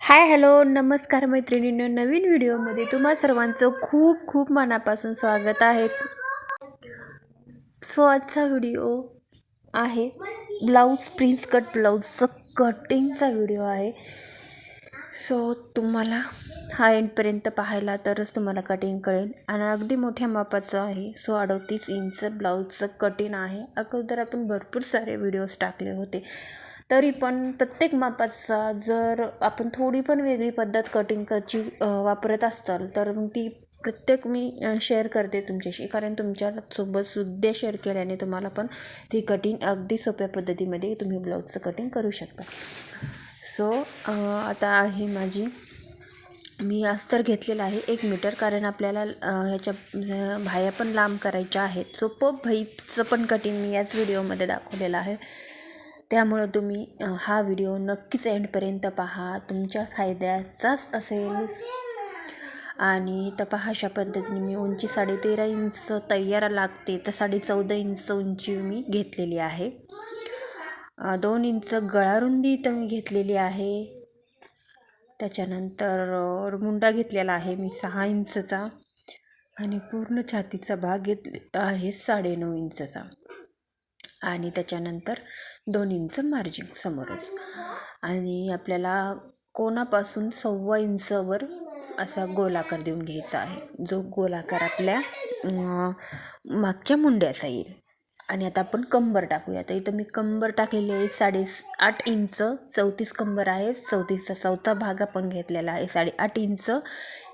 Hi hello नमस्कार मैत्रिणीनं नवीन व्हिडिओमध्ये तुम्हा सर्वांचं खूप खूप मनापासून स्वागत आहे. सो आजचा व्हिडिओ आहे ब्लाऊज प्रिन्स कट ब्लाऊजचं कटिंगचा व्हिडिओ आहे. सो तुम्हाला हा एंडपर्यंत पाहायला तरच तुम्हाला कटिंग कळेल आणि अगदी मोठ्या मापाचं आहे. सो अडतीस इंच ब्लाऊजचं कटिंग आहे. अगोदर आपण भरपूर सारे व्हिडिओज टाकले होते. तरी पण प्रत्येक मापाचा जर आपण थोडी पण वेगळी पद्धत कटिंग वापरत असाल तर मग ती प्रत्येक मी शेअर करते तुमच्याशी. कारण तुमच्यासोबत सुद्धा शेअर केल्याने तुम्हाला पण ती कटिंग अगदी सोप्या पद्धतीमध्ये तुम्ही ब्लाऊजचं कटिंग करू शकता. सो आता आहे माझी मी अस्तर घेतलेला आहे एक मीटर कारण आपल्याला ह्याच्या भाया पण लांब करायच्या आहेत. सो पप भाईचं पण कटिंग मी याच व्हिडिओमध्ये दाखवलेलं आहे. त्यामुळं तुम्ही हा व्हिडिओ नक्कीच एंडपर्यंत पहा. तुमच्या फायद्याचाच असेल. आणि तर पहा अशा पद्धतीने मी उंची साडेतेरा इंच तयार लागते. तर साडे चौदा इंच उंची मी घेतलेली आहे. दोन इंच गळारुंदी तर मी घेतलेली आहे. त्याच्यानंतर मुंडा घेतलेला आहे मी सहा इंचचा. आणि पूर्ण छातीचा भाग घेतले आहे साडेनऊ इंचचा. आणि त्याच्यानंतर दोन इंच मार्जिन समोरच. आणि आपल्याला कोणापासून सव्वा इंचवर असा गोलाकार देऊन घ्यायचा आहे. जो गोलाकार आपल्या मागच्या मुंड्याचा येईल. आणि आता आपण कंबर टाकूया. तर इथं मी कंबर टाकलेली आहे साडे आठ इंच चौतीस कंबर आहे. चौतीसचा चौथा भाग आपण घेतलेला आहे. साडेआठ इंच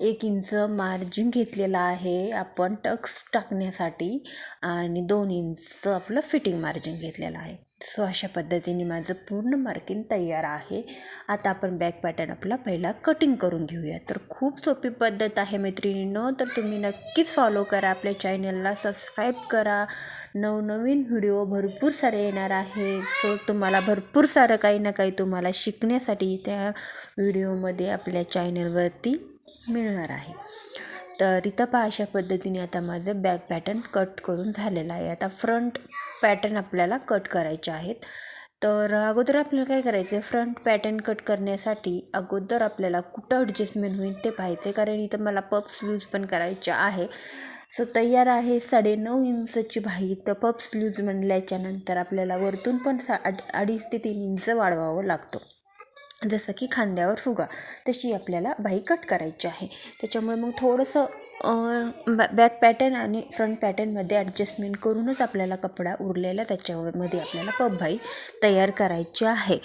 एक इंच मार्जिन घेतलेला आहे आपण टक्स टाकण्यासाठी. आणि दोन इंच आपलं फिटिंग मार्जिन घेतलेलं आहे. सो अशा पद्धतीने माझं पूर्ण मार्किंग तयार आहे. आता आपण बॅक पॅटर्न आपला पहिला कटिंग करून घेऊया. तर खूप सोपी पद्धत आहे मैत्रिणींनो. तर तुम्ही नक्कीच फॉलो करा. आपल्या चॅनलला सबस्क्राईब करा. नवनवीन व्हिडिओ भरपूर सारे येणार आहे. सो तुम्हाला भरपूर सारं काही ना काही तुम्हाला शिकण्यासाठी त्या व्हिडिओमध्ये आपल्या चॅनलवरती मिळणार आहे. तर इथं पहा अशा पद्धतीने आता माझं बॅक पॅटर्न कट करून झालेलं आहे. आता फ्रंट पॅटर्न आपल्याला कट करायचे आहेत. तर अगोदर आपल्याला काय करायचं आहे फ्रंट पॅटर्न कट करण्यासाठी अगोदर आपल्याला कुठं ॲडजस्टमेंट होईल ते पाहायचं कारण इथं मला पप्स लूज पण करायचे आहे. सो तयार आहे साडेनऊ इंचची भाई. तर पप्स लूज म्हणल्याच्यानंतर आपल्याला वरतून पण सा अडीच ते तीन इंच वाढवावं लागतो. जसं की खांद्यावर फुगा तशी आपल्याला बाई कट करायची आहे. त्याच्यामुळे मग थोडंसं बॅ बॅक पॅटर्न आणि फ्रंट पॅटर्नमध्ये ॲडजस्टमेंट करूनच आपल्याला कपडा उरलेला त्याच्यावरमध्ये आपल्याला पबभाई तयार करायची आहे.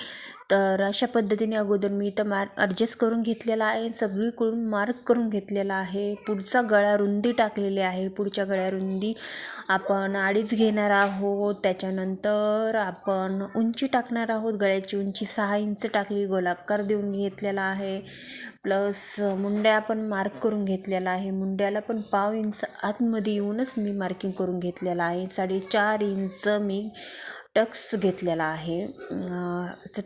तर अशा पद्धतीने अगोदर मी इथं मार ॲडजस्ट करून घेतलेला आहे. सगळीकडून मार्क करून घेतलेला आहे. पुढचा गळा रुंदी टाकलेली आहे. पुढच्या गळ्या रुंदी आपण अडीच घेणार आहोत. त्याच्यानंतर आपण उंची टाकणार आहोत. गळ्याची उंची सहा इंच टाकली गोलाकार देऊन घेतलेला आहे. प्लस मुंड्या पण मार्क करून घेतलेला आहे. मुंड्याला पण पाव इंच आतमध्ये येऊनच मी मार्किंग करून घेतलेला आहे. साडेचार इंच मी टक्स घेतलेला आहे.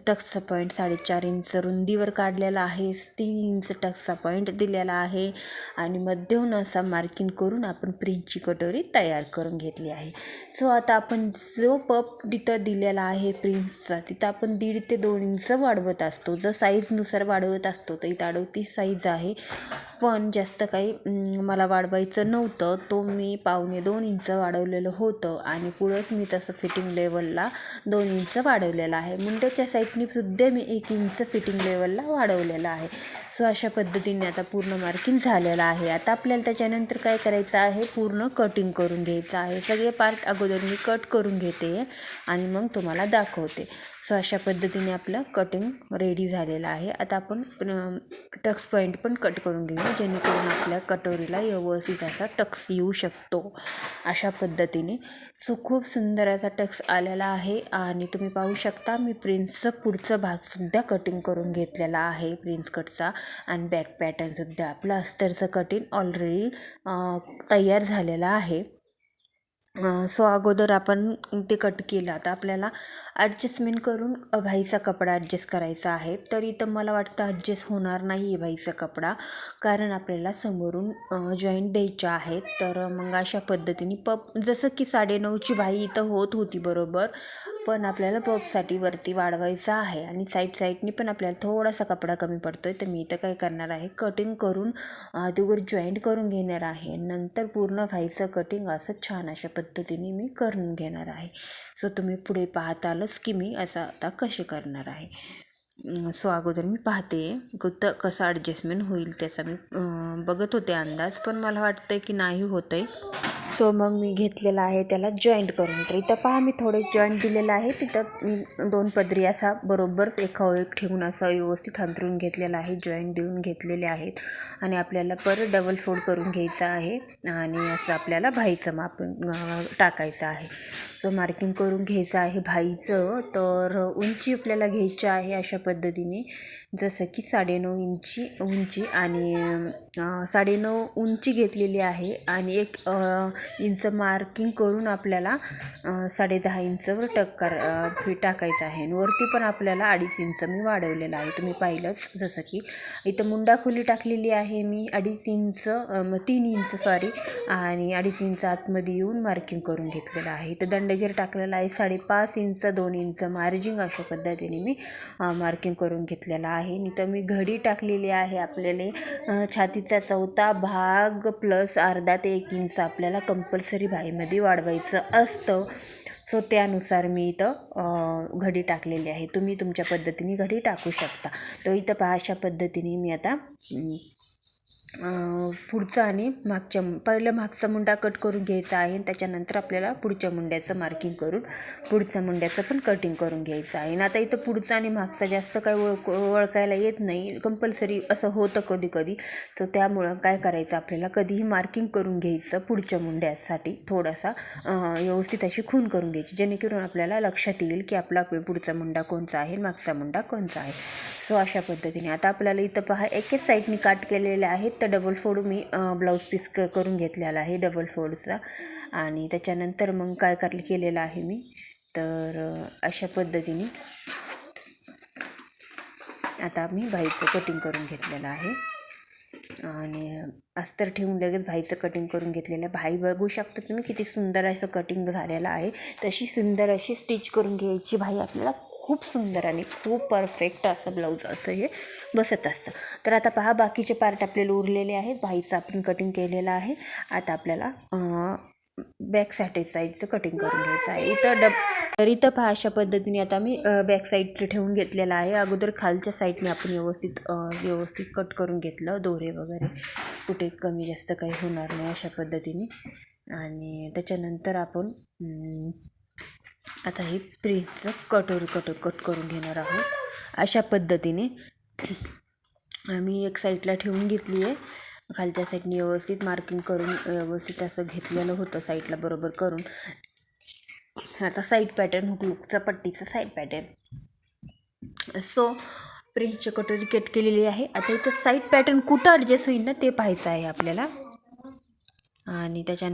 टक्सचा पॉईंट साडेचार इंच रुंदीवर काढलेला आहे. तीन इंच टक्सचा पॉईंट दिलेला आहे. आणि मध्यम असा मार्किंग करून आपण प्रिंटची कटोरी तयार करून घेतली आहे. सो आता आपण जो पप तिथं दिलेला आहे प्रिन्सचा तिथं आपण दीड ते दोन इंच वाढवत असतो. जर साईजनुसार वाढवत असतो तर इथं अडवतीस साईज आहे. पण जास्त काही मला वाढवायचं नव्हतं. तो मी पावणे दोन इंच वाढवलेलं होतं. आणि पुढंच मी तसं फिटिंग लेवल लेवलला दोन इंच वाढवलेलं आहे. मुंड्याच्या साईडनी सुद्धा मी एक इंच फिटिंग लेवलला वाढवलेलं आहे. सो अशा पद्धतीने आता पूर्ण मार्किंग झालेलं आहे. आता आपल्याला त्याच्यानंतर काय करायचं आहे? पूर्ण कटिंग करून घ्यायचं आहे. सगळे पार्ट अगोदर मी कट करून घेते आणि मग तुम्हाला दाखवते. सो अशा पद्धतीने आपलं कटिंग रेडी झालेलं आहे. आता आपण टक्स पॉईंट पण कट करून घेऊया जेणेकरून आपल्या कटोरीला व्यवस्थित असा टक्स येऊ शकतो. अशा पद्धतीने. सो खूप सुंदर असा टक्स आलेला आहे आणि तुम्ही पाहू शकता मी प्रिन्सचं पुढचं भागसुद्धा कटिंग करून घेतलेला आहे प्रिन्स कटचा. आणि बॅक पॅटर्नसुद्धा आपलं अस्तरचं कटिंग ऑलरेडी तयार झालेलं आहे. सो अगोदर आपण ते कट केलं. आता आपल्याला ॲडजस्टमेंट करून भाईचा कपडा ॲडजस्ट करायचा आहे. तर इथं मला वाटतं ॲडजस्ट होणार नाही आहे भाईचा कपडा. कारण आपल्याला समोरून जॉईंट द्यायच्या आहेत. तर मग अशा पद्धतीने पप जसं की साडेनऊची भाई इथं होत होती बरोबर. पण आपल्याला पपसाठी वरती वाढवायचा आहे. आणि साईड साईडने पण आपल्याला थोडासा कपडा कमी पडतो आहे तर मी इथं काय करणार आहे? कटिंग करून अगोदर जॉईंट करून घेणार आहे. नंतर पूर्ण व्हायचं कटिंग असं छान अशा पद्धतीने मी करून घेणार आहे. सो तुम्ही पुढे पाहतालच की मी असं आता कसे करणार आहे. सो अगोदर मी पाहते. कुठं कसं ॲडजस्टमेंट होईल त्याचा मी बघत होते अंदाज. पण मला वाटतं आहे की नाही होतं आहे सो मग मी घेतलेला आहे त्याला जॉईंट करून. तर इथं पहा मी थोडे जॉईंट दिलेलं आहे. तिथं मी दोन पदरी असा बरोबर एका एक ठेवून असा व्यवस्थित अंतरून घेतलेला आहे. जॉईंट देऊन घेतलेले आहेत. आणि आपल्याला परत डबल फोल्ड करून घ्यायचं आहे. आणि असं आपल्याला भाईचं माप टाकायचं आहे. सो मार्किंग करून घ्यायचं आहे भाईचं. तर उंची आपल्याला घ्यायची आहे अशा पद्धतीने. जसं की साडेनऊ इंची उंची आणि साडेनऊ उंची घेतलेली आहे. आणि एक इंच मार्किंग करून आपल्याला साडेदहा इंचवर टक कर फी टाकायचं आहे. आणि वरती पण आपल्याला अडीच इंच मी वाढवलेलं आहे. तुम्ही पाहिलंच जसं की इथं मुंडा खोली टाकलेली आहे मी. अडीच इंच तीन इंच सॉरी आणि अडीच इंच आतमध्ये येऊन मार्किंग करून घेतलेलं आहे. इथं दंडगीर टाकलेला आहे. साडेपाच इंच दोन इंच मार्जिंग अशा पद्धतीने मी मार्किंग करून घेतलेलं आहे. आणि इथं मी घडी टाकलेली आहे आपल्याला. छातीचा चौथा भाग प्लस अर्धा ते एक इंच आपल्याला कंपल्सरी बाईमध्ये वाढवायचं असतं. सो त्यानुसार मी इथं घडी टाकलेली आहे. तुम्ही तुमच्या पद्धतीने घडी टाकू शकता. तर इथं पहा अशा पद्धतीने मी आता पुढचा आणि मागच्या पहिलं मागचा मुंडा कट करून घ्यायचा आहे. आणि त्याच्यानंतर आपल्याला पुढच्या मुंड्याचं मार्किंग करून पुढच्या मुंड्याचं पण कटिंग करून घ्यायचं आहे. आणि आता इथं पुढचा आणि मागचा जास्त काय ओळख ओळखायला येत नाही. कंपल्सरी असं होतं कधी कधी. तर त्यामुळं काय करायचं आपल्याला? कधीही मार्किंग करून घ्यायचं पुढच्या मुंड्यासाठी. थोडासा व्यवस्थित अशी खून करून घ्यायची. जेणेकरून आपल्याला लक्षात येईल की आपला पुढचा मुंडा कोणचा आहे मागचा मुंडा कोणचा आहे. सो अशा पद्धतीने. आता आपल्याला इथं पहा एकेच साईडनी काट केलेले आहेत. तर डबल फोड मी ब्लाऊज पीस क करून घेतलेला आहे डबल फोडचा आणि त्याच्यानंतर मग काय कर केलेलं आहे मी तर अशा पद्धतीने आता मी भाईचं कटिंग करून घेतलेलं आहे. आणि अस्तर ठेवून लगेच भाईचं कटिंग करून घेतलेलं आहे. भाई बघू शकता तुम्ही किती सुंदर असं कटिंग झालेलं आहे. तशी सुंदर अशी स्टिच करून घ्यायची भाई आपल्याला. खूप सुंदर आणि खूप परफेक्ट असं ब्लाऊज असं हे बसत असतं. तर आता पहा बाकीचे पार्ट आपल्याला उरलेले आहेत. बाईचं आपण कटिंग केलेलं आहे. आता आपल्याला बॅक साईड साईडचं कटिंग करून घ्यायचं आहे. इथं डब तर इथं पहा अशा पद्धतीने आता मी बॅक साईडचं ठेवून घेतलेलं आहे. अगोदर खालच्या साईडने आपण व्यवस्थित व्यवस्थित कट करून घेतलं. दोरे वगैरे कुठे कमी जास्त काही होणार नाही अशा पद्धतीने. आणि त्याच्यानंतर आपण आता हे प्रिन्सचं कटोरी कट कट करून घेणार आहोत. अशा पद्धतीने आम्ही एक साईडला ठेवून घेतली आहे. खालच्या साईडने व्यवस्थित मार्किंग करून व्यवस्थित असं घेतलेलं होतं साईडला बरोबर करून. आता साईड पॅटर्न हुकलुकचा पट्टीचा साईड पॅटर्न सो प्रिन्सची कटोरी कट केलेली आहे. आता इथं साईड पॅटर्न कुठं ॲडजस्ट होईल ना ते पाहायचं आहे आपल्याला. आणि त्याच्या